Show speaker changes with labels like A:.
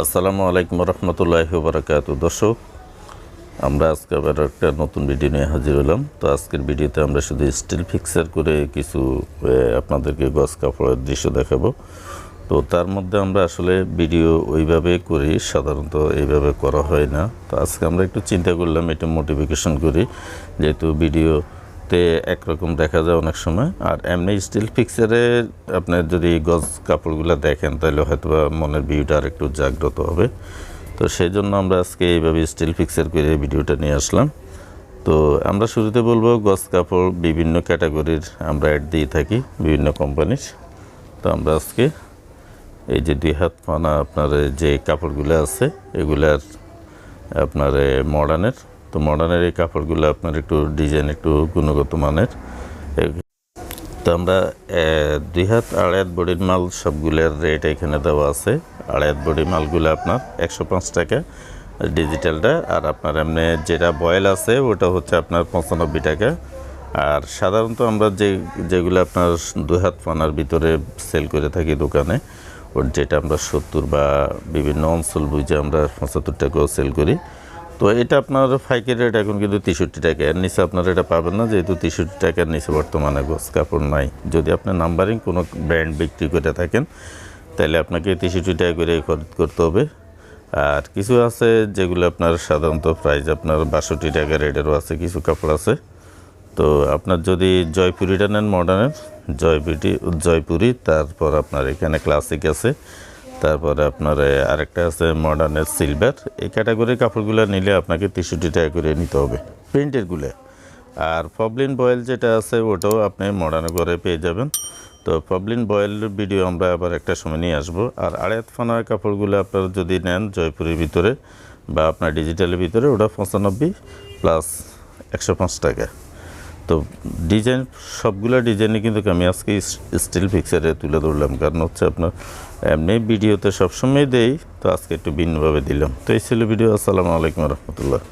A: আসসালামু আলাইকুম রহমতুল্লাহ বারাকাত দর্শক, আমরা আজকে আবার একটা নতুন ভিডিও নিয়ে হাজির হলাম। তো আজকের ভিডিওতে আমরা শুধু স্টিল ফিক্সার করে কিছু আপনাদেরকে গস কাপড়ের দৃশ্য দেখাবো। তো তার মধ্যে আমরা আসলে ভিডিও ওইভাবে করি, সাধারণত এইভাবে করা হয় না। তো আজকে আমরা একটু চিন্তা করলাম এটা মোটিফিকেশন করি, যেহেতু ভিডিও তে একরকম দেখা যায় অনেক সময়। আর এমনি স্টিল ফিক্সারে আপনার যদি গজ কাপড়গুলো দেখেন, তাহলে হয়তো মনের ভিউটা আর একটু জাগ্রত হবে। তো সেই জন্য আমরা আজকে এইভাবে স্টিল ফিক্সার করে ভিডিওটা নিয়ে আসলাম। তো আমরা শুরুতে বলব, গজ কাপড় বিভিন্ন ক্যাটাগরির আমরা অ্যাড দিয়ে থাকি, বিভিন্ন কোম্পানির তো আমরা আজকে এই যে দুই হাত পানা আপনার যে কাপড়গুলো আছে, এগুলার আপনার মডার্নের তো মডার্নের এই কাপড়গুলো আপনার একটু ডিজাইন একটু গুণগত মানের। তো আমরা দুই হাত, আড়াই বডির মাল সবগুলোর রেট এখানে দেওয়া আছে। আড়াই হাত বডি মালগুলো আপনার একশো পাঁচ টাকা ডিজিটালটা আর আপনার এমনি যেটা বয়েল আছে, ওটা হচ্ছে আপনার পঁচানব্বই টাকা। আর সাধারণত আমরা যে, যেগুলো আপনার দুই হাত পানার ভিতরে সেল করে থাকি দোকানে, ওর যেটা আমরা সত্তর বা বিভিন্ন অঞ্চল বুঝে আমরা পঁচাত্তর টাকাও সেল করি। তো এটা আপনার ফাইকের রেট এখন কিন্তু তেষট্টি টাকা। এর নিচে আপনার এটা পাবেন না, যেহেতু তেষট্টি টাকার নিচে বর্তমানে গোস কাপড় নাই। যদি আপনি নাম্বারিং কোনো ব্র্যান্ড বিক্রি করে থাকেন, তাহলে আপনাকে তেষট্টি টাকা করে খরচ করতে হবে। আর কিছু আছে যেগুলো আপনার সাধারণত প্রাইস আপনার বাষট্টি টাকা রেটেরও আছে, কিছু কাপড় আছে। তো আপনার যদি জয়পুরিটা নেন মডার্নের জয়পুরি জয়পুরি, তারপর আপনার এখানে ক্লাসিক আছে। তারপরে আপনার আরেকটা আছে মডার্নের সিলভার এই ক্যাটাগরির কাপড়গুলো নিলে আপনাকে তেষট্টি টাকা করে নিতে হবে প্রিন্টেরগুলো আর পবলিন বয়েল যেটা আছে, ওটাও আপনি মডার্ন করে পেয়ে যাবেন। তো পবলিন বয়েল ভিডিও আমরা আবার একটা সময় নিয়ে আসব। আর আড়াইত ফানার কাপড়গুলো আপনারা যদি নেন জয়পুরের ভিতরে বা আপনার ডিজিটালের ভিতরে, ওটা পঁচানব্বই প্লাস একশো পাঁচ টাকা। তো ডিজাইন, সবগুলো ডিজাইনে কিন্তু আমি আজকে স্টিল পিকচারে তুলে ধরলাম। কারণ হচ্ছে আপনার এমনি ভিডিওতে সবসময় দেই, তো আজকে একটু ভিন্নভাবে দিলাম। তো এই ছিল ভিডিও আসসালামু আলাইকুম রহমতুল্লাহ।